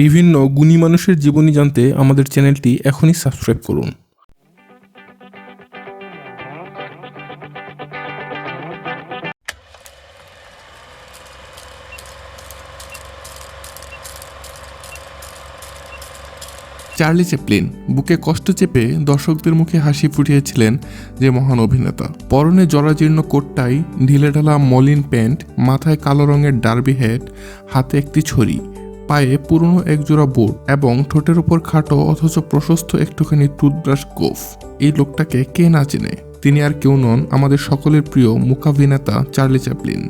বিভিন্ন গুণী মানুষের জীবনী জানতে আমাদের চ্যানেলটি এখনই সাবস্ক্রাইব করুন। চার্লি চ্যাপলিন বুকে কষ্ট চেপে দর্শকদের মুখে হাসি ফুটিয়েছিলেন যে মহান অভিনেতা। পরনে জরাজীর্ণ কোটটাই, ঢিলেঢালা মলিন প্যান্ট, মাথায় কালো রঙের ডার্বি হেড হাতে একটি ছড়ি। পায়ে পুরনো একজোড়া বুট এবং ঠোঁটের উপর খাটো অথচ প্রশস্ত একটুখানি টুথব্রাশ গোফ। এই লোকটাকে কে না চেনে? তিনি আর কেউ নন আমাদের সকলের প্রিয় মুকাভিনেতা চার্লি চ্যাপলিন।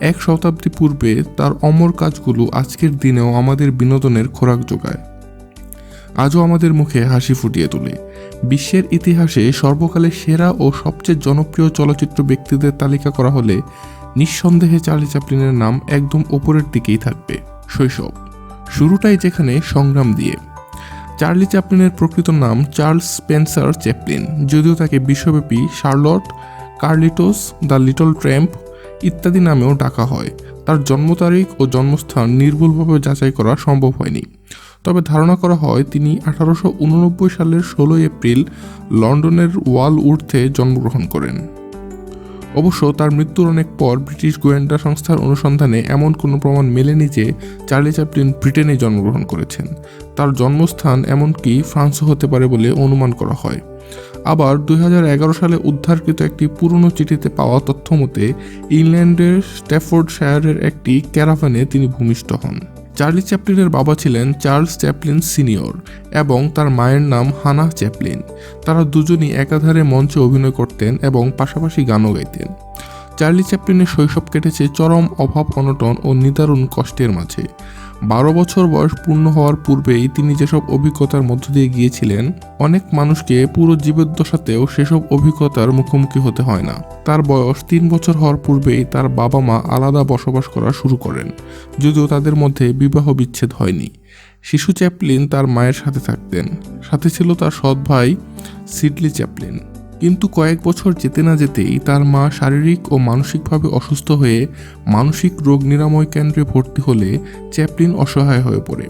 এক শতাব্দী পূর্বে তার অমর কাজগুলো আজকের দিনেও আমাদের বিনোদনের খোরাক যোগায়। আজও আমাদের মুখে হাসি ফুটিয়ে তোলে। বিশ্বের ইতিহাসে সর্বকালের সেরা ও সবচেয়ে জনপ্রিয় চলচ্চিত্র ব্যক্তিদের তালিকা করা হলে নিঃসন্দেহে চার্লি চ্যাপলিনের নাম একদম ওপরের দিকেই থাকবে। শৈশব। শুরুটাই যেখানে সংগ্রাম দিয়ে। চার্লি চ্যাপলিনের প্রকৃত নাম চার্লস স্পেন্সার চ্যাপলিন, যদিও তাকে বিশ্বব্যাপী Charlot, Carlitos, the little tramp ইত্যাদি নামেও ডাকা হয়। তার জন্ম তারিখ ও জন্মস্থান নির্ভুলভাবে যাচাই করা সম্ভব হয়নি। তবে ধারণা করা হয় তিনি আঠারোশো উননব্বই সালের ষোলোই এপ্রিল লন্ডনের ওয়াল উর্থে জন্মগ্রহণ করেন। অবশ্য তার মৃত্যুর অনেক পর ব্রিটিশ গোয়েন্দা সংস্থার অনুসন্ধানে এমন কোনো প্রমাণ মেলেনি যে চার্লি চ্যাপলিন ব্রিটেনে জন্মগ্রহণ করেছেন। তার জন্মস্থান এমনকি ফ্রান্সও হতে পারে বলে অনুমান করা হয়। আবার দু হাজার এগারো সালে উদ্ধারকৃত একটি পুরনো চিঠিতে পাওয়া তথ্য মতে, ইংল্যান্ডের স্ট্যাফোর্ডশায়ারের একটি ক্যারাভানে তিনি ভূমিষ্ঠ হন। চার্লি চ্যাপলিনের বাবা ছিলেন চার্লস চ্যাপলিন সিনিয়র এবং তার মায়ের নাম হানা চ্যাপলিন। তারা দুজনই একাধারে মঞ্চে অভিনয় করতেন এবং পাশাপাশি গানও গাইতেন। চার্লি চ্যাপলিনের শৈশব কেটেছে চরম অভাব, অনটন ও নিদারুণ কষ্টের মাঝে। বারো বছর বয়স পূর্ণ হওয়ার পূর্বেই তিনি যেসব অভিজ্ঞতার মধ্য দিয়ে গিয়েছিলেন, অনেক মানুষকে পুরো জীবদ্দশাতেও সেসব অভিজ্ঞতার মুখোমুখি হতে হয় না। তার বয়স তিন বছর হওয়ার পূর্বেই তার বাবা মা আলাদা বসবাস করা শুরু করেন, যদিও তাদের মধ্যে বিবাহ বিচ্ছেদ হয়নি। শিশু চ্যাপলিন তার মায়ের সাথে থাকতেন, সাথে ছিল তার সৎ ভাই সিডলি চ্যাপলিন। কিন্তু কয়েক বছর যেতে না যেতেই তার মা শারীরিক ও মানসিকভাবে অসুস্থ হয়ে মানসিক রোগ নিরাময় কেন্দ্রে ভর্তি হলে চ্যাপলিন অসহায় হয়ে পড়ে।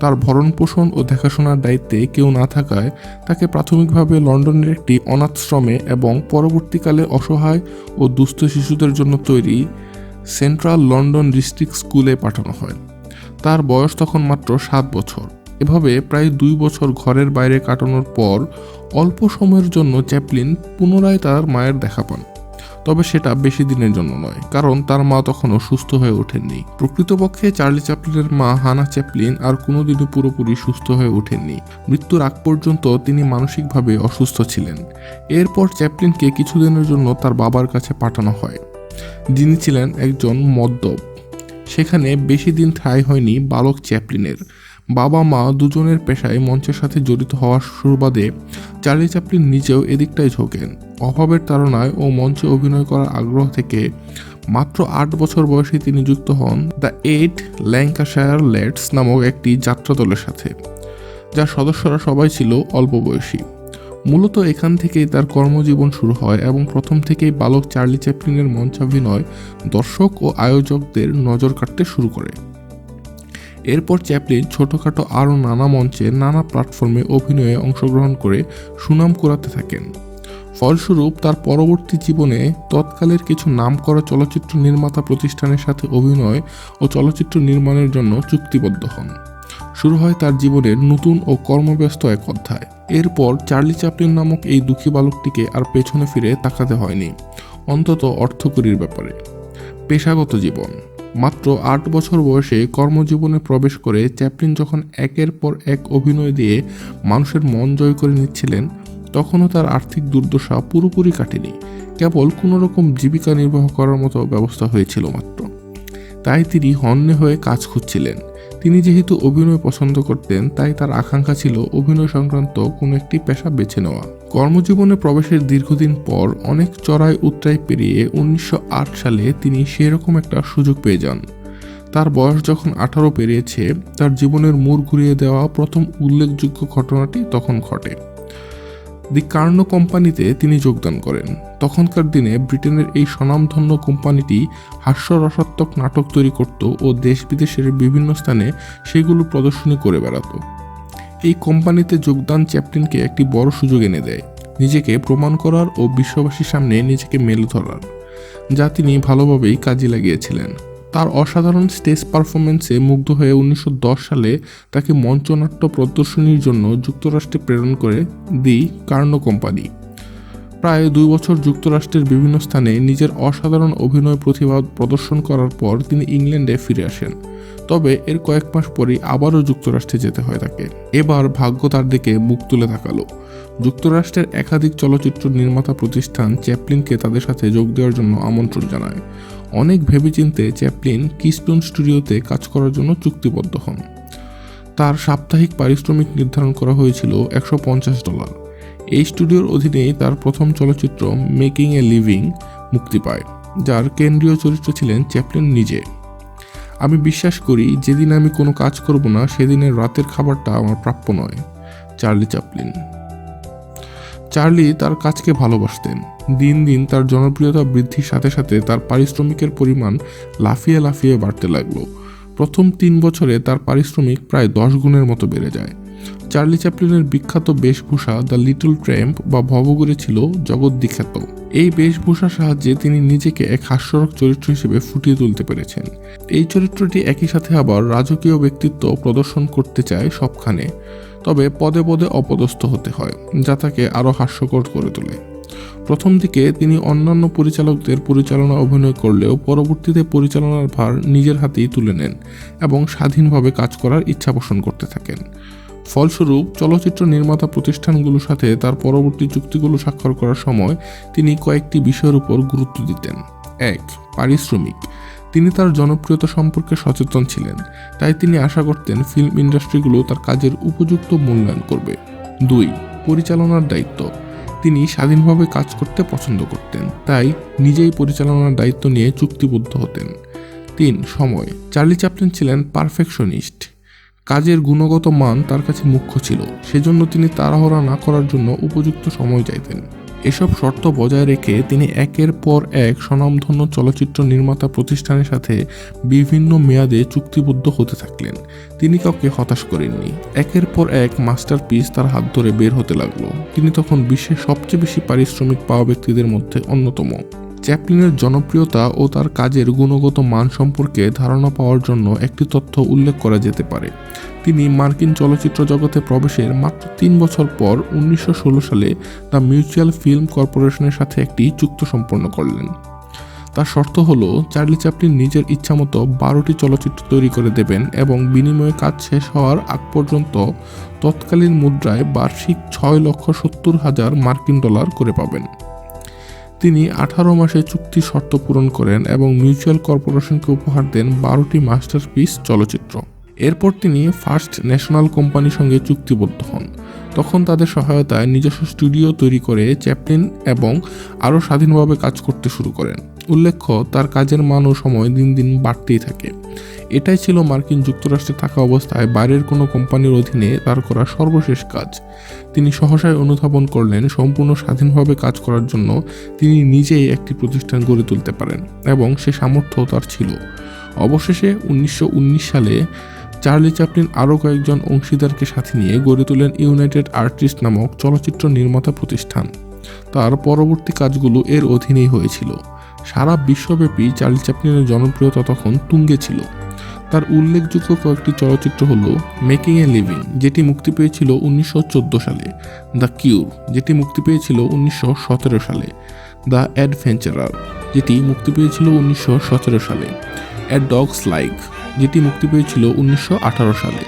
তার ভরণ পোষণ ও দেখাশোনার দায়িত্বে কেউ না থাকায় তাকে প্রাথমিকভাবে লন্ডনের একটি অনাথশ্রমে এবং পরবর্তীকালে অসহায় ও দুস্থ শিশুদের জন্য তৈরি সেন্ট্রাল লন্ডন ডিস্ট্রিক্ট স্কুলে পাঠানো হয়। তার বয়স তখন মাত্র সাত বছর। এভাবে প্রায় দুই বছর ঘরের বাইরে কাটানোর পর অল্প সময়ের জন্য চ্যাপলিন পুনরায় তার মায়ের দেখা পান। তবে সেটা বেশি দিনের জন্য নয়, কারণ তার মা তখনও সুস্থ হয়ে ওঠেননি। প্রকৃতপক্ষে চার্লি চ্যাপলিনের মা হানা চ্যাপলিন আর কোনোদিনও পুরোপুরি সুস্থ হয়ে ওঠেননি। মৃত্যুর আগ পর্যন্ত তিনি মানসিকভাবে অসুস্থ ছিলেন। এরপর চ্যাপলিনকে কিছুদিনের জন্য তার বাবার কাছে পাঠানো হয়। যিনি ছিলেন একজন মদ্যপ। সেখানে বেশি দিন ঠাঁই হয়নি বালক চ্যাপলিনের। বাবা মা দুজনের পেশায় মঞ্চের সাথে জড়িত হওয়ার সুবাদে চার্লি চ্যাপলিন নিজেও এদিকটাই ঝোঁকেন। অভাবের তাড়নায় ও মঞ্চে অভিনয় করার আগ্রহ থেকে মাত্র আট বছর বয়সে তিনি যুক্ত হন দ্য এইট ল্যাঙ্কাশায়ার লেটস নামক একটি যাত্রা দলের সাথে, যার সদস্যরা সবাই ছিল অল্প বয়সী মূলত এখান থেকেই তার কর্মজীবন শুরু হয় এবং প্রথম থেকেই বালক চার্লি চ্যাপলিনের মঞ্চাভিনয় দর্শক ও আয়োজকদের নজর কাটতে শুরু করে। এরপর চ্যাপলিন ছোটোখাটো আরও নানা মঞ্চে নানা প্ল্যাটফর্মে অভিনয়ে অংশগ্রহণ করে সুনাম কুড়াতে থাকেন। ফলস্বরূপ, তার পরবর্তী জীবনে তৎকালের কিছু নামকরা চলচ্চিত্র নির্মাতা প্রতিষ্ঠানের সাথে অভিনয় ও চলচ্চিত্র নির্মাণের জন্য চুক্তিবদ্ধ হন। শুরু হয় তার জীবনের নতুন ও কর্মব্যস্ত এক অধ্যায়। এরপর চার্লি চ্যাপলিন নামক এই দুঃখী বালকটিকে আর পেছনে ফিরে তাকাতে হয়নি, অন্তত অর্থকরীর ব্যাপারে। পেশাগত জীবন। মাত্র আট বছর বয়সে কর্মজীবনে প্রবেশ করে চ্যাপলিন যখন একের পর এক অভিনয় দিয়ে মানুষের মন জয় করে নিচ্ছিলেন, তখনও তার আর্থিক দুর্দশা পুরোপুরি কাটেনি। কেবল কোনো রকম জীবিকা নির্বাহ করার মতো ব্যবস্থা হয়েছিল মাত্র। তাই তিনি হন্যে হয়ে কাজ খুঁজছিলেন। তিনি যেহেতু অভিনয় পছন্দ করতেন, তাই তার আকাঙ্ক্ষা ছিল অভিনয় সংক্রান্ত কোনো একটি পেশা বেছে নেওয়া। কর্মজীবনে প্রবেশের দীর্ঘদিন পর অনেক চড়াই উত্তরাই পেরিয়ে উনিশশো আট সালে তিনি সেরকম একটা সুযোগ পেয়ে যান। তার বয়স যখন আঠারো পেরিয়েছে, তার জীবনের মোড় ঘুরিয়ে দেওয়া প্রথম উল্লেখযোগ্য ঘটনাটি তখন ঘটে। দি কার্নো কোম্পানিতে তিনি যোগদান করেন। তখনকার দিনে ব্রিটেনের এই স্বনামধন্য কোম্পানিটি হাস্যরসাত্মক নাটক তৈরি করত ও দেশ বিদেশের বিভিন্ন স্থানে সেগুলো প্রদর্শনী করে বেড়াতো। এই কোম্পানিতে যোগদান চ্যাপলিনকে একটি বড় সুযোগ এনে দেয়। নিজেকে প্রমাণ করার ও বিশ্ববাসীর সামনে নিজেকে মেলে ধরার, যা তিনি ভালোভাবেই কাজে লাগিয়েছিলেন। তার অসাধারণ স্টেজ পারফরমেন্সে মুগ্ধ হয়ে উনিশশো দশ সালে তাকে মঞ্চনাট্য প্রদর্শনীর জন্য যুক্তরাষ্ট্রে প্রেরণ করে দি কার্নো কোম্পানি। প্রায় দুই বছর যুক্তরাষ্ট্রের বিভিন্ন স্থানে নিজের অসাধারণ অভিনয় প্রতিভা প্রদর্শন করার পর তিনি ইংল্যান্ডে ফিরে আসেন। তবে এর কয়েক মাস পরেই আবারও যুক্তরাষ্ট্রে যেতে হয় তাকে। এবার ভাগ্য তার দিকে মুখ তুলে তাকালো। যুক্তরাষ্ট্রের একাধিক চলচ্চিত্র নির্মাতা প্রতিষ্ঠান চ্যাপলিনকে তাদের সাথে যোগ দেওয়ার জন্য আমন্ত্রণ জানায়। অনেক ভেবেচিন্তে চ্যাপলিন কিস্টোন স্টুডিওতে কাজ করার জন্য চুক্তিবদ্ধ হন। তার সাপ্তাহিক পারিশ্রমিক নির্ধারণ করা হয়েছিল একশো পঞ্চাশ ডলার। এই স্টুডিওর অধীনেই তার প্রথম চলচ্চিত্র মেকিং এ লিভিং মুক্তি পায়, যার কেন্দ্রীয় চরিত্র ছিলেন চ্যাপলিন নিজে। আমি বিশ্বাস করি, যেদিন আমি কোনো কাজ করব না, সেদিনের রাতের খাবারটা আমার প্রাপ্য নয়, চার্লি চ্যাপলিন চার্লি তার কাজকে ভালোবাসতেন। দিন দিন তার জনপ্রিয়তা বৃদ্ধির সাথে সাথে তার পারিশ্রমিকের পরিমাণ লাফিয়ে লাফিয়ে বাড়তে লাগল। প্রথম তিন বছরে তার পারিশ্রমিক প্রায় দশ গুণের মতো বেড়ে যায়। চার্লি চ্যাপলিনের বিখ্যাত বেশভূষা দ্য লিটল ট্র্যাম্প বা ভবগুড়ে ছিল জগৎ বিখ্যাত। এই বেশভূষার সাহায্যে তিনি নিজেকে এক হাস্যরক চরিত্র হিসেবে ফুটিয়ে তুলতে পেরেছেন। এই চরিত্রটি একই সাথে আবার রাজকীয় ব্যক্তিত্ব প্রদর্শন করতে চায় সবখানে, তবে পদে পদে অপদস্থ হতে হয়, যা তাকে আরও হাস্যকর করে তোলে। প্রথম দিকে তিনি অন্যান্য পরিচালকদের পরিচালনা অভিনয় করলেও পরবর্তীতে পরিচালনার ভার নিজের হাতেই তুলে নেন এবং স্বাধীনভাবে কাজ করার ইচ্ছা পোষণ করতে থাকেন। ফলস্বরূপ চলচ্চিত্র নির্মাতা প্রতিষ্ঠানগুলোর সাথে তার পরবর্তী চুক্তিগুলো স্বাক্ষর করার সময় তিনি কয়েকটি বিষয়ের উপর গুরুত্ব দিতেন। এক, পারিশ্রমিক। তিনি তার জনপ্রিয়তা সম্পর্কে সচেতন ছিলেন, তাই তিনি আশা করতেন ফিল্ম ইন্ডাস্ট্রিগুলো তার কাজের উপযুক্ত মূল্যায়ন করবে। দুই, পরিচালনার দায়িত্ব। তিনি স্বাধীনভাবে কাজ করতে পছন্দ করতেন, তাই নিজেই পরিচালনার দায়িত্ব নিয়ে চুক্তিবদ্ধ হতেন। তিন, সময়। চার্লি চ্যাপলিন ছিলেন পারফেকশনিস্ট। কাজের গুণগত মান তার কাছে মুখ্য ছিল, সেজন্য তিনি তাড়াহুড়া না করার জন্য উপযুক্ত সময় চাইতেন। এসব শর্ত বজায় রেখে তিনি একের পর এক স্বনামধন্য চলচ্চিত্র নির্মাতা প্রতিষ্ঠানের সাথে বিভিন্ন মেয়াদে চুক্তিবদ্ধ হতে থাকলেন। তিনি কাউকে হতাশ করেননি। একের পর এক মাস্টারপিস তার হাত ধরে বের হতে লাগল। তিনি তখন বিশ্বের সবচেয়ে বেশি পারিশ্রমিক পাওয়া ব্যক্তিদের মধ্যে অন্যতম। চ্যাপলিনের জনপ্রিয়তা ও তার কাজের গুণগত মান সম্পর্কে ধারণা পাওয়ার জন্য একটি তথ্য উল্লেখ করা যেতে পারে। তিনি মার্কিন চলচ্চিত্র জগতে প্রবেশের মাত্র তিন বছর পর উনিশশো ষোলো সালে দ্য মিউচুয়াল ফিল্ম কর্পোরেশনের সাথে একটি চুক্ত সম্পন্ন করলেন। তার শর্ত হলো, চার্লি চ্যাপলিন নিজের ইচ্ছামতো বারোটি চলচ্চিত্র তৈরি করে দেবেন এবং বিনিময়ে কাজ শেষ হওয়ার আগ পর্যন্ত তৎকালীন মুদ্রায় বার্ষিক ছয় লক্ষ সত্তর হাজার মার্কিন ডলার করে পাবেন। তিনি আঠারো মাসে চুক্তি শর্ত পূরণ করেন এবং মিউচুয়াল কর্পোরেশনকে উপহার দেন বারোটি মাস্টারপিস চলচ্চিত্র। এরপর তিনি ফার্স্ট ন্যাশনাল কোম্পানির সঙ্গে চুক্তিবদ্ধ হন। তখন তাদের সহায়তায় নিজস্ব স্টুডিও তৈরি করে চ্যাপলিন এবং আরও স্বাধীনভাবে কাজ করতে শুরু করেন। উল্লেখ্য, তার কাজের মান ও সময় দিন দিন বাড়তেই থাকে। এটাই ছিল মার্কিন যুক্তরাষ্ট্রে থাকা অবস্থায় বাইরের কোনো কোম্পানির অধীনে তার করা সর্বশেষ কাজ। তিনি সহসায় অনুধাবন করলেন, সম্পূর্ণ স্বাধীনভাবে কাজ করার জন্য তিনি নিজেই একটি প্রতিষ্ঠান গড়ে তুলতে পারেন এবং সে সামর্থ্য তার ছিল। অবশেষে উনিশশো উনিশ সালে চার্লি চ্যাপলিন আরও কয়েকজন অংশীদারকে সাথে নিয়ে গড়ে তোলেন ইউনাইটেড আর্টিস্ট নামক চলচ্চিত্র নির্মাতা প্রতিষ্ঠান। তার পরবর্তী কাজগুলো এর অধীনেই হয়েছিল। সারা বিশ্বব্যাপী চার্লি চ্যাপলিনের জনপ্রিয়তা তখন তুঙ্গে ছিল। তার উল্লেখযোগ্য কয়েকটি চলচ্চিত্র হল মেকিং এ লিভিং, যেটি মুক্তি পেয়েছিল উনিশশো চোদ্দ সালে, দ্য কিউর, যেটি মুক্তি পেয়েছিল উনিশশো সতেরো সালে, দ্য অ্যাডভেঞ্চারার, যেটি মুক্তি পেয়েছিল উনিশশো সতেরো সালে অ্যা ডগস লাইক, যেটি মুক্তি পেয়েছিল উনিশশো আঠারো সালে,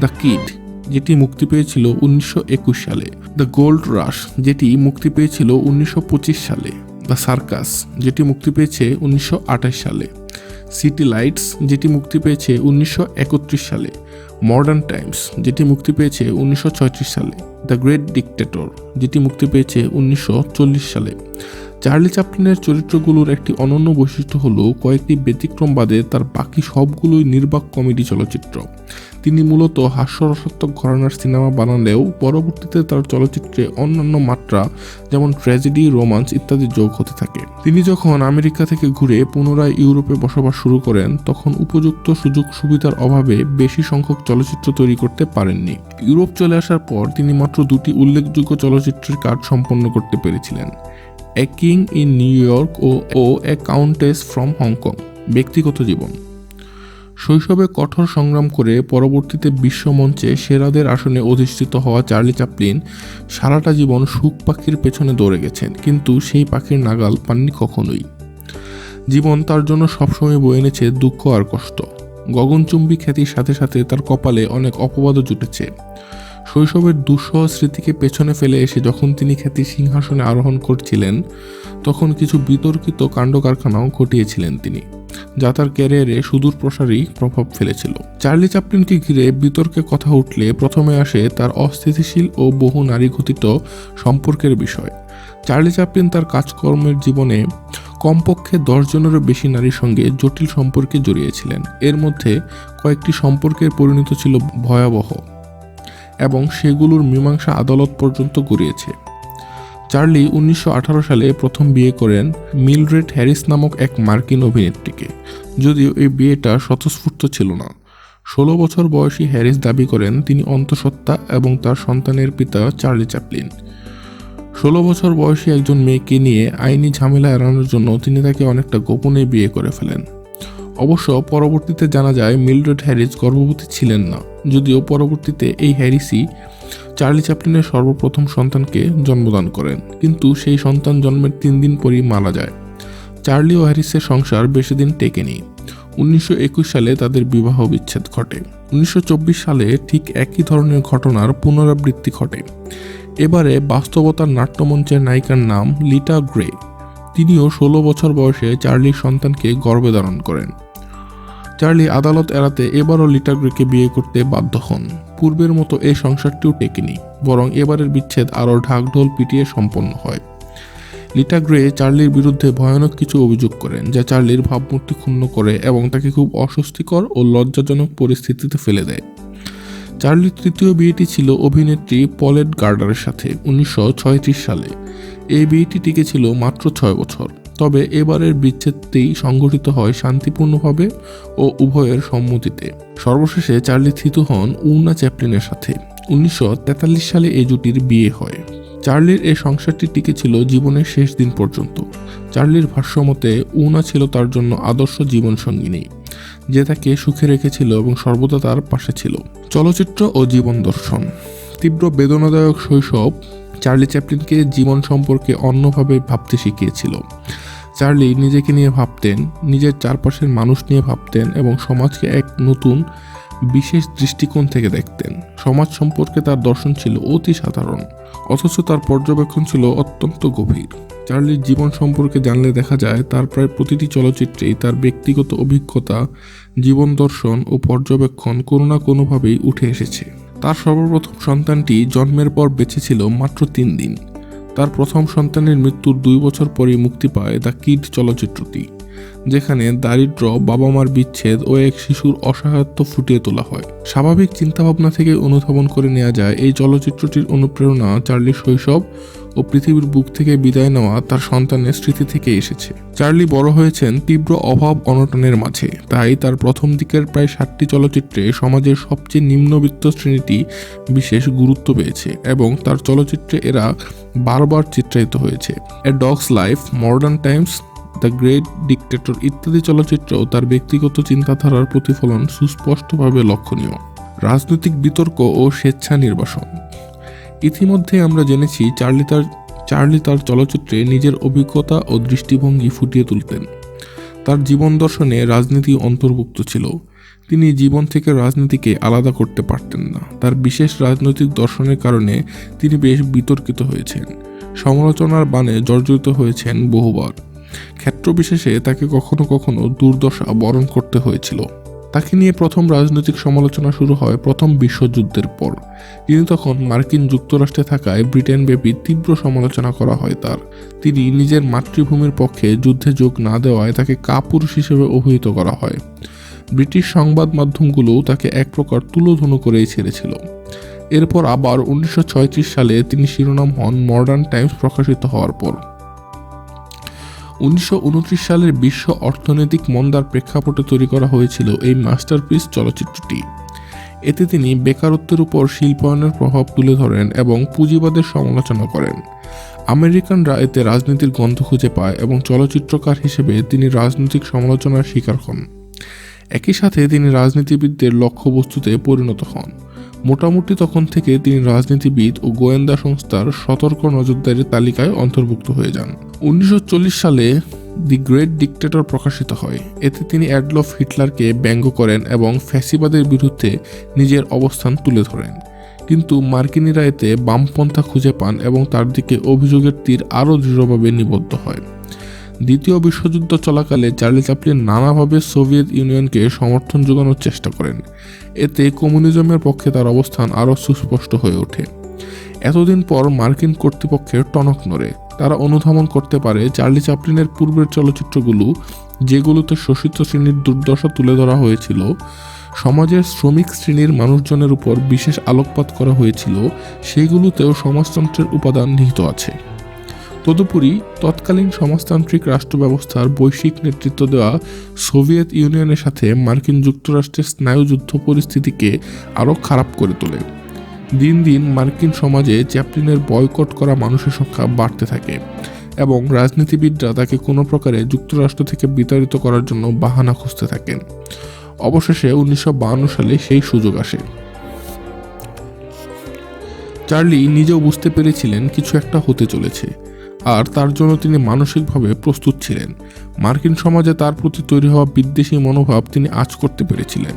দ্য কিড, যেটি মুক্তি পেয়েছিল উনিশশো একুশ সালে, দ্য গোল্ড রাশ, যেটি মুক্তি পেয়েছিল উনিশশো পঁচিশ সালে। দ্য সার্কাস, যেটি মুক্তি পেয়েছে উনিশশো সালে। সিটি লাইটস, যেটি মুক্তি পেয়েছে উনিশশো একত্রিশ সালে। মডার্ন টাইমস, যেটি মুক্তি পেয়েছে উনিশশো সালে। দ্য গ্রেট ডিকটেটর, যেটি মুক্তি পেয়েছে উনিশশো চল্লিশ সালে। চার্লি চ্যাপলিনের চরিত্রগুলোর একটি অনন্য বৈশিষ্ট্য হল কয়েকটি ব্যতিক্রম বাদে তার বাকি সবগুলোই নির্বাক কমেডি চলচ্চিত্র। তিনি মূলত হাস্যরসাত্মক ঘরানার সিনেমা বানালেও পরবর্তীতে তার চলচ্চিত্রে অন্যান্য মাত্রা, যেমন ট্র্যাজেডি, রোমান্স ইত্যাদি যোগ হতে থাকে। তিনি যখন আমেরিকা থেকে ঘুরে পুনরায় ইউরোপে বসবাস শুরু করেন, তখন উপযুক্ত সুযোগ সুবিধার অভাবে বেশি সংখ্যক চলচ্চিত্র তৈরি করতে পারেননি। ইউরোপ চলে আসার পর তিনি মাত্র দুটি উল্লেখযোগ্য চলচ্চিত্রের কাজ সম্পন্ন করতে পেরেছিলেন। A king in New York O O a countess from Hong Kong, ব্যক্তিগত জীবন। শৈশবে কঠোর সংগ্রাম করে পরবর্তীতে বিশ্বমঞ্চে সেরাদের আসনে অধিষ্ঠিত হওয়া চার্লি চাপলিন সারাটা জীবন সুখ পাখির পেছনে দৌড়ে গেছেন, কিন্তু সেই পাখির নাগাল পাননি কখনোই। জীবন তার জন্য সবসময় বয়ে এনেছে দুঃখ আর কষ্ট। গগনচুম্বী খ্যাতির সাথে সাথে তার কপালে অনেক অপবাদও জুটেছে। শৈশবের দুঃসহ স্মৃতিকে পেছনে ফেলে এসে যখন তিনি খ্যাতির সিংহাসনে আরোহণ করছিলেন, তখন কিছু বিতর্কিত কাণ্ড কারখানাও ঘটিয়েছিলেন তিনি। যা তার ক্যারিয়ারে সুদূর প্রসারী প্রভাব ফেলেছিল। চার্লি চাপলিনকে ঘিরে বিতর্কে কথা উঠলে প্রথমে আসে তার অস্থিতিশীল ও বহু নারী ঘটিত সম্পর্কের বিষয়। চার্লি চাপলিন তার কাজকর্মের জীবনে কমপক্ষে দশ জনেরও বেশি নারীর সঙ্গে জটিল সম্পর্কে জড়িয়েছিলেন। এর মধ্যে কয়েকটি সম্পর্কের পরিণত ছিল ভয়াবহ এবং সেগুলোর মীমাংসা আদালত পর্যন্ত গড়িয়েছে। চার্লি উনিশশো আঠারো সালে প্রথম বিয়ে করেন মিলড্রেড হ্যারিস নামক এক মার্কিন অভিনেত্রীকে। যদিও এই বিয়েটা স্বতঃস্ফূর্ত ছিল না। ষোলো বছর বয়সী হ্যারিস দাবি করেন তিনি অন্তঃসত্ত্বা এবং তার সন্তানের পিতা চার্লি চ্যাপলিন। ষোলো বছর বয়সী একজন মেয়েকে নিয়ে আইনি ঝামেলা এড়ানোর জন্য তিনি তাকে অনেকটা গোপনে বিয়ে করে ফেলেন। অবশ্য পরবর্তীতে জানা যায় মিলড্রেড হ্যারিস গর্ভবতী ছিলেন না। যদিও পরবর্তীতে এই হ্যারিসই চার্লি চ্যাপলিনের সর্বপ্রথম সন্তানকে জন্মদান করেন, কিন্তু সেই সন্তান জন্মের তিন দিন পরই মারা যায়। চার্লি ও হ্যারিসের সংসার বেশি দিন টেকেনি। উনিশশো একুশ সালে তাদের বিবাহ বিচ্ছেদ ঘটে। উনিশশো চব্বিশ সালে ঠিক একই ধরনের ঘটনার পুনরাবৃত্তি ঘটে। এবারে বাস্তবতার নাট্যমঞ্চের নায়িকার নাম লিটা গ্রে। তিনিও ষোলো বছর বয়সে চার্লির সন্তানকে গর্ভে ধারণ করেন। চার্লি আদালত এড়াতে এবারও লিটা গ্রেকে বিয়ে করতে বাধ্য হন। পূর্বের মতো এই সংসারটিও টেকেনি, বরং এবারের বিচ্ছেদ আরও ঢাকঢোল পিটিয়ে সম্পন্ন হয়। লিটা গ্রে চার্লির বিরুদ্ধে ভয়ানক কিছু অভিযোগ করেন, যা চার্লির ভাবমূর্তি ক্ষুণ্ণ করে এবং তাকে খুব অস্বস্তিকর ও লজ্জাজনক পরিস্থিতিতে ফেলে দেয়। চার্লির তৃতীয় বিয়েটি ছিল অভিনেত্রী পলেট গার্ডারের সাথে, উনিশশো সালে। এই বিয়েটি টিকে ছিল মাত্র ছয় বছর। তবে এবারের বিচ্ছেদটি সংঘটিত হয় শান্তিপূর্ণভাবে ও উভয়ের সম্মতিতে। সর্বশেষে চার্লি থিত হন উনা চ্যাপলিনের সাথে। উনিশশো তেতাল্লিশ সালে এই জুটির বিয়ে হয়। চার্লির এই সংসারটি টিকে ছিল জীবনের শেষ দিন পর্যন্ত। চার্লির ভাষ্যমতে উনা ছিল তার জন্য আদর্শ জীবনসঙ্গিনী, যে তাকে সুখে রেখেছিল এবং সর্বদা তার পাশে ছিল। চলচ্চিত্র ও জীবন দর্শন। তীব্র বেদনাদায়ক শৈশব চার্লি চ্যাপলিনকে জীবন সম্পর্কে অন্যভাবে ভাবতে শিখিয়েছিল। চার্লি নিজেকে নিয়ে ভাবতেন, নিজের চারপাশের মানুষ নিয়ে ভাবতেন এবং সমাজকে এক নতুন, বিশেষ দৃষ্টিকোণ থেকে দেখতেন। সমাজ সম্পর্কে তার দর্শন ছিল অতি সাধারণ, অথচ তার পর্যবেক্ষণ ছিল অত্যন্ত গভীর। চার্লির জীবন সম্পর্কে জানলে দেখা যায়, তার প্রায় প্রতিটি চলচ্চিত্রেই তার ব্যক্তিগত অভিজ্ঞতা, জীবন দর্শন ও পর্যবেক্ষণ কোনো না কোনোভাবেই উঠে এসেছে। তার সর্বপ্রথম সন্তানটি জন্মের পর বেঁচে ছিল মাত্র তিন দিন। তার প্রথম সন্তানের মৃত্যুর দুই বছর পরে মুক্তি পায় দ্য কিড চলচ্চিত্রটি, যেখানে দারিদ্র বাবা মার বিচ্ছেদ ও এক শিশুর অসহায়ত্ব ফুটিয়ে তোলা হয়। স্বাভাবিক চিন্তাভাবনা থেকে অনুধাবন করে নেওয়া যায়, এই চলচ্চিত্রটির অনুপ্রেরণা চার্লির শৈশব ও পৃথিবীর বুক থেকে বিদায় নেওয়া তার সন্তানের স্মৃতি থেকে এসেছে। চার্লি বড় হয়েছেন তীব্র অভাব অনটনের মাঝে। তাই তার প্রথম দিকের প্রায় ষাটটি চলচ্চিত্রে সমাজের সবচেয়ে নিম্নবিত্ত শ্রেণীটি বিশেষ গুরুত্ব পেয়েছে এবং তার চলচ্চিত্রে এরা বারবার চিত্রায়িত হয়েছে। A dog's life modern times the great dictator ইত্যাদি চলচ্চিত্রেও তার ব্যক্তিগত চিন্তাধারার প্রতিফলন সুস্পষ্টভাবে লক্ষণীয়। রাজনৈতিক বিতর্ক ও স্বেচ্ছা নির্বাসন ইতিমধ্যে আমরা জেনেছি চার্লি তার চার্লি তার চলচ্চিত্রে নিজের অভিজ্ঞতা ও দৃষ্টিভঙ্গি ফুটিয়ে তুলতেন। তার জীবন দর্শনে রাজনীতি অন্তর্ভুক্ত ছিল। তিনি জীবন থেকে রাজনীতিকে আলাদা করতে পারতেন না। তার বিশেষ রাজনৈতিক দর্শনের কারণে তিনি বেশ বিতর্কিত হয়েছেন। সমালোচনার বানে জর্জরিত হয়েছেন বহুবার। ক্ষেত্রবিশেষে তাকে কখনো কখনো দুর্দশা বরণ করতে হয়েছিল। তাকে নিয়ে প্রথম রাজনৈতিক সমালোচনা শুরু হয় প্রথম বিশ্বযুদ্ধের পর। তিনি তখন মার্কিন যুক্তরাষ্ট্রে থাকায় ব্রিটেন ব্যাপী তীব্র সমালোচনা করা হয় তার। তিনি নিজের মাতৃভূমির পক্ষে যুদ্ধে যোগ না দেওয়ায় তাকে কাপুরুষ হিসেবে অভিহিত করা হয়। ব্রিটিশ সংবাদ মাধ্যমগুলো তাকে এক প্রকার তুলোধনু করেই ছেড়েছিল। এরপর আবার উনিশশো সালে তিনি শিরোনাম হন মডার্ন টাইমস প্রকাশিত হওয়ার পর। উনিশশো উনত্রিশ সালের বিশ্ব অর্থনৈতিক মন্দার প্রেক্ষাপটে তৈরি করা হয়েছিল এই মাস্টারপিস চলচ্চিত্রটি। এতে তিনি বেকারত্বের উপর শিল্পায়নের প্রভাব তুলে ধরেন এবং পুঁজিবাদের সমালোচনা করেন। আমেরিকানরা এতে রাজনীতির গন্ধ খুঁজে পায় এবং চলচ্চিত্রকার হিসেবে তিনি রাজনৈতিক সমালোচনার শিকার হন। একই সাথে তিনি রাজনীতিবিদদের লক্ষ্যবস্তুতে পরিণত হন। মোটামুটি তখন থেকে তিনি রাজনীতিবিদ ও গোয়েন্দা সংস্থার সতর্ক নজরদারির তালিকায় অন্তর্ভুক্ত হয়ে যান। উনিশশো চল্লিশ সালে দি গ্রেট ডিকটেটর প্রকাশিত হয়। এতে তিনি অ্যাডলফ হিটলারকে ব্যঙ্গ করেন এবং ফ্যাসিবাদের বিরুদ্ধে নিজের অবস্থান তুলে ধরেন। কিন্তু মার্কিনিরা এতে বামপন্থা খুঁজে পান এবং তার দিকে অভিযোগের তীর আরও দৃঢ়ভাবে নিবদ্ধ হয়। দ্বিতীয় বিশ্বযুদ্ধ চলাকালে চার্লি চ্যাপলিন নানাভাবে সোভিয়েত ইউনিয়নকে সমর্থন যোগানোর চেষ্টা করেন। এতে কমিউনিজমের পক্ষে তার অবস্থান আরও সুস্পষ্ট হয়ে ওঠে। এতদিন পর মার্কিন কর্তৃপক্ষের টনক নড়ে। তারা অনুধাবন করতে পারে চার্লি চ্যাপলিনের পূর্বের চলচ্চিত্রগুলো, যেগুলোতে শোষিত শ্রেণির দুর্দশা তুলে ধরা হয়েছিল, সমাজের শ্রমিক শ্রেণির মানুষজনের উপর বিশেষ আলোকপাত করা হয়েছিল, সেগুলোতেও সমাজতন্ত্রের উপাদান নিহিত আছে। তদুপরি তৎকালীন সমাজতান্ত্রিক রাষ্ট্র ব্যবস্থার বৈশ্বিক নেতৃত্ব দেওয়া সোভিয়েত ইউনিয়নের সাথে মার্কিন যুক্তরাষ্ট্রের স্নায়ুযুদ্ধ পরিস্থিতিকে আরও খারাপ করে তোলে। দিন দিন মার্কিন সমাজে চ্যাপলিনের বয়কট করা মানুষের সংখ্যা বাড়তে থাকে এবং রাজনীতিবিদরা তাকে কোনো প্রকারে যুক্তরাষ্ট্র থেকে বিতাড়িত করার জন্য বাহানা খুঁজতে থাকেন। অবশেষে উনিশশো সালে সেই সুযোগ আসে। চার্লি নিজেও বুঝতে পেরেছিলেন কিছু একটা হতে চলেছে। আর তার জন্য তিনি মানসিকভাবে প্রস্তুত ছিলেন। মার্কিন সমাজে তার প্রতি তৈরি হওয়া বিদ্বেষী মনোভাব তিনি আজ করতে পেরেছিলেন।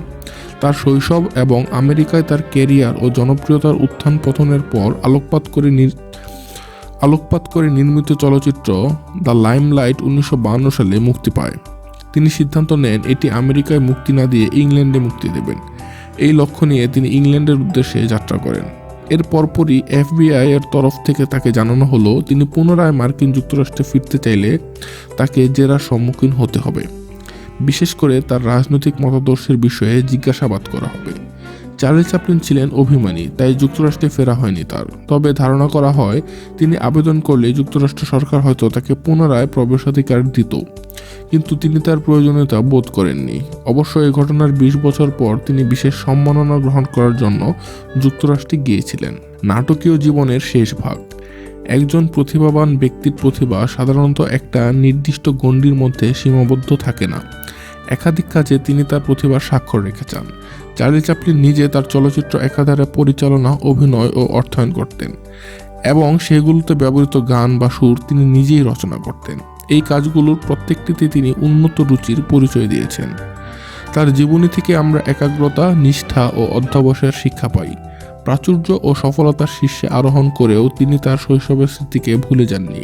তার শৈশব এবং আমেরিকায় তার ক্যারিয়ার ও জনপ্রিয়তার উত্থান পতনের পর আলোকপাত করে আলোকপাত করে নির্মিত চলচ্চিত্র দ্য লাইমলাইট উনিশশো সালে মুক্তি পায়। তিনি সিদ্ধান্ত নেন এটি আমেরিকায় মুক্তি না দিয়ে ইংল্যান্ডে মুক্তি দেবেন। এই লক্ষ্য নিয়ে তিনি ইংল্যান্ডের উদ্দেশ্যে যাত্রা করেন। এর পরপরই এফবিআই এর তরফ থেকে তাকে জানানো হলো, তিনি পুনরায় মার্কিন যুক্তরাষ্ট্রে ফিরতে চাইলে তাকে জেরার সম্মুখীন হতে হবে। বিশেষ করে তার রাজনৈতিক মতাদর্শের বিষয়ে জিজ্ঞাসাবাদ করা হবে। চার্লি চ্যাপলিন ছিলেন অভিমানী, তাই যুক্তরাষ্ট্রে ফেরা হয়নি তার। তবে ধারণা করা হয়, তিনি আবেদন করলে যুক্তরাষ্ট্র সরকার হয়তো তাকে পুনরায় প্রবেশাধিকার দিত। কিন্তু তিনি তার প্রয়োজনীয়তা বোধ করেননি। অবশ্য এই ঘটনার বিশ বছর পর তিনি বিশেষ সম্মাননা গ্রহণ করার জন্য যুক্তরাষ্ট্রে গিয়েছিলেন। নাটকীয় জীবনের শেষ ভাগ। একজন প্রতিভাবান ব্যক্তির প্রতিভা সাধারণত একটা নির্দিষ্ট গণ্ডির মধ্যে সীমাবদ্ধ থাকে না। একাধিক কাজে তিনি তার প্রতিভার স্বাক্ষর রেখে চান চার্লি চাপলিন নিজে তার চলচ্চিত্র একাধারে পরিচালনা, অভিনয় ও অর্থায়ন করতেন এবং সেগুলোতে ব্যবহৃত গান বা সুর তিনি নিজেই রচনা করতেন। এই কাজগুলোর প্রত্যেকটিতে তিনি উন্নত রুচির পরিচয় দিয়েছেন। তার জীবনী থেকে আমরা একাগ্রতা, নিষ্ঠা ও অধ্যাবসায়ের শিক্ষা পাই। প্রাচুর্য ও সফলতার শীর্ষে আরোহণ করেও তিনি তার শৈশবের স্মৃতিকে ভুলে যাননি।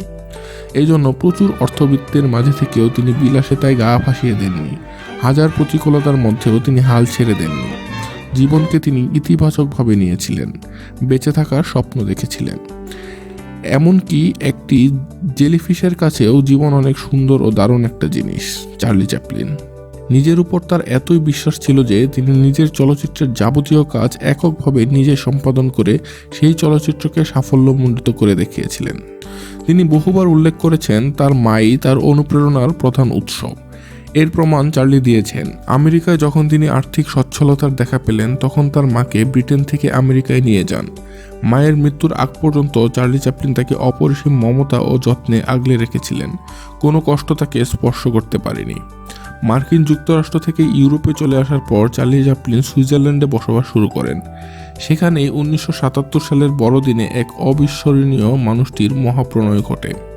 এই জন্য প্রচুর অর্থবিত্তের মাঝে থেকেও তিনি বিলাসে তাই গা ভাসিয়ে দেননি। হাজার প্রতিকূলতার মধ্যেও তিনি হাল ছেড়ে দেননি। জীবনকে তিনি ইতিবাচকভাবে নিয়েছিলেন। বেঁচে থাকার স্বপ্ন দেখেছিলেন। এমনকি একটি জেলিফিশের কাছেও জীবন অনেক সুন্দর ও দারুণ একটা জিনিস, চার্লি চ্যাপলিন। নিজের উপর তার এতই বিশ্বাস ছিল যে তিনি নিজের চলচ্চিত্রের যাবতীয় কাজ এককভাবে নিজে সম্পাদন করে সেই চলচ্চিত্রকে সাফল্যমণ্ডিত করে দেখিয়েছিলেন। তিনি বহুবার উল্লেখ করেছেন, তার মাই তার অনুপ্রেরণার প্রধান উৎস। এর প্রমাণ চার্লি দিয়েছেন। আমেরিকায় যখন তিনি আর্থিক সচ্ছলতার দেখা পেলেন, তখন তার মাকে ব্রিটেন থেকে আমেরিকায় নিয়ে যান। মায়ের মৃত্যুর আগ পর্যন্ত চার্লি চ্যাপলিন তাকে অপরিসীম মমতা ও যত্নে আগলে রেখেছিলেন। কোনো কষ্ট তাকে স্পর্শ করতে পারেনি। মার্কিন যুক্তরাষ্ট্র থেকে ইউরোপে চলে আসার পর চার্লি চ্যাপলিন সুইজারল্যান্ডে বসবাস শুরু করেন। সেখানেই উনিশশো সালের বড়দিনে এক অবিস্মরণীয় মানুষটির মহাপ্রণয় ঘটে।